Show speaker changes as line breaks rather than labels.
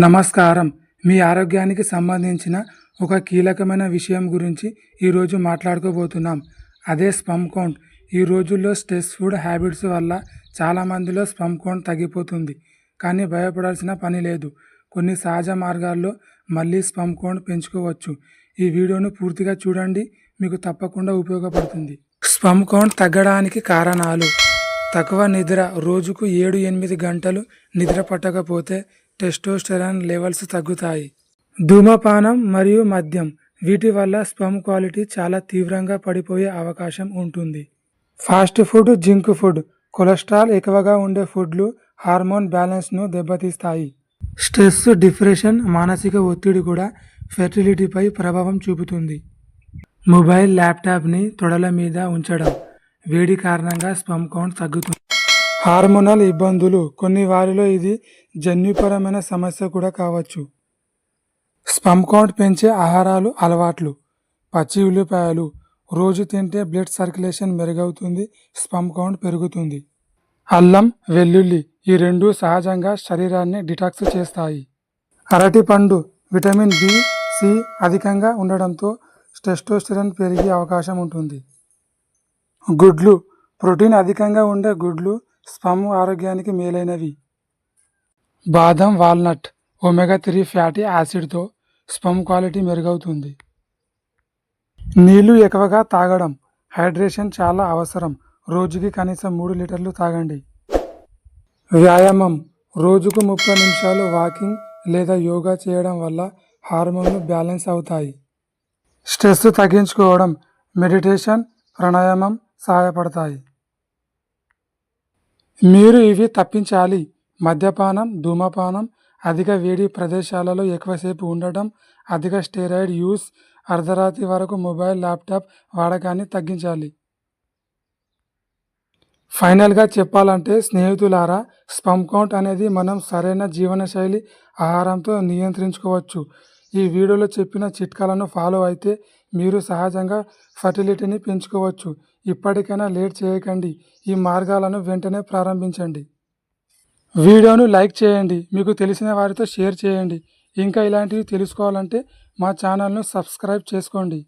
నమస్కారం. మీ ఆరోగ్యానికి సంబంధించిన ఒక కీలకమైన విషయం గురించి ఈరోజు మాట్లాడుకోబోతున్నాం. అదే స్పమ్ కౌంట్. ఈ రోజుల్లో స్ట్రెస్ ఫుడ్ హ్యాబిట్స్ వల్ల చాలామందిలో స్పమ్ కౌంట్ తగ్గిపోతుంది. కానీ భయపడాల్సిన పని లేదు. కొన్ని సహజ మార్గాల్లో మళ్ళీ స్పమ్ కౌంట్ పెంచుకోవచ్చు. ఈ వీడియోను పూర్తిగా చూడండి. మీకు తప్పకుండా ఉపయోగపడుతుంది. స్పమ్ కౌంట్ తగ్గడానికి కారణాలు. తక్కువ నిద్ర రోజుకు ఏడు ఎనిమిది గంటలు నిద్ర పట్టకపోతే టెస్టోస్టెరాన్ లెవెల్స్ తగ్గుతాయి. ధూమపానం మరియు మద్యం వీటి వల్ల స్పమ్ క్వాలిటీ చాలా తీవ్రంగా పడిపోయే అవకాశం ఉంటుంది. Fast food junk food cholesterol ఎక్కువగా ఉండే ఫుడ్లు హార్మోన్ బ్యాలెన్స్ను దెబ్బతీస్తాయి. స్ట్రెస్ డిప్రెషన్ మానసిక ఒత్తిడి కూడా ఫెర్టిలిటీపై ప్రభావం చూపుతుంది. మొబైల్ ల్యాప్టాప్ని తొడల మీద ఉంచడం వేడి కారణంగా స్పమ్ కౌంట్ తగ్గుతుంది. హార్మోనల్ ఇబ్బందులు. కొన్ని వారిలో ఇది జన్యుపరమైన సమస్య కూడా కావచ్చు. స్పమ్ కౌంట్ పెంచే ఆహారాలు అలవాట్లు. పచ్చి ఉల్లిపాయలు. రోజు తింటే బ్లడ్ సర్క్యులేషన్ మెరుగవుతుంది స్పమ్ కౌంట్ పెరుగుతుంది. అల్లం వెల్లుల్లి ఈ రెండు సహజంగా శరీరాన్ని డిటాక్స్ చేస్తాయి. అరటిపండు విటమిన్ బి సి అధికంగా ఉండడంతో టెస్టోస్టెరాన్ పెరిగే అవకాశం ఉంటుంది. గుడ్లు. ప్రోటీన్ అధికంగా ఉండే గుడ్లు స్పమ్ ఆరోగ్యానికి మేలైనవి. బాదం వాల్నట్ ఒమెగా త్రీ ఫ్యాటీ యాసిడ్తో స్పమ్ క్వాలిటీ మెరుగవుతుంది. నీళ్ళు ఎక్కువగా తాగడం హైడ్రేషన్ చాలా అవసరం. రోజుకి కనీసం మూడు లీటర్లు తాగండి. వ్యాయామం. రోజుకు ముప్పై నిమిషాలు వాకింగ్ లేదా యోగా చేయడం వల్ల హార్మోన్లు బ్యాలెన్స్ అవుతాయి. స్ట్రెస్ తగ్గించుకోవడం మెడిటేషన్ ప్రాణాయామం సహాయపడతాయి. మీరు ఇవి తప్పించాలి. మద్యపానం ధూమపానం అధిక వేడి ప్రదేశాలలో ఎక్కువసేపు ఉండటం అధిక స్టెరాయిడ్ యూస్ అర్ధరాత్రి వరకు మొబైల్ ల్యాప్టాప్ వాడకాన్ని తగ్గించాలి. ఫైనల్గా చెప్పాలంటే స్నేహితులారా స్పమ్ కౌంట్ అనేది మనం సరైన జీవనశైలి ఆహారంతో నియంత్రించుకోవచ్చు. ఈ వీడియోలో చెప్పిన చిట్కాలను ఫాలో అయితే మీరు సహజంగా ఫర్టిలిటీని పెంచుకోవచ్చు. ఇప్పటికైనా లేట్ చేయకండి. ఈ మార్గాలను వెంటనే ప్రారంభించండి. వీడియోను లైక్ చేయండి. మీకు తెలిసిన వారితో షేర్ చేయండి. ఇంకా ఇలాంటివి తెలుసుకోవాలంటే మా ఛానల్ను సబ్స్క్రైబ్ చేసుకోండి.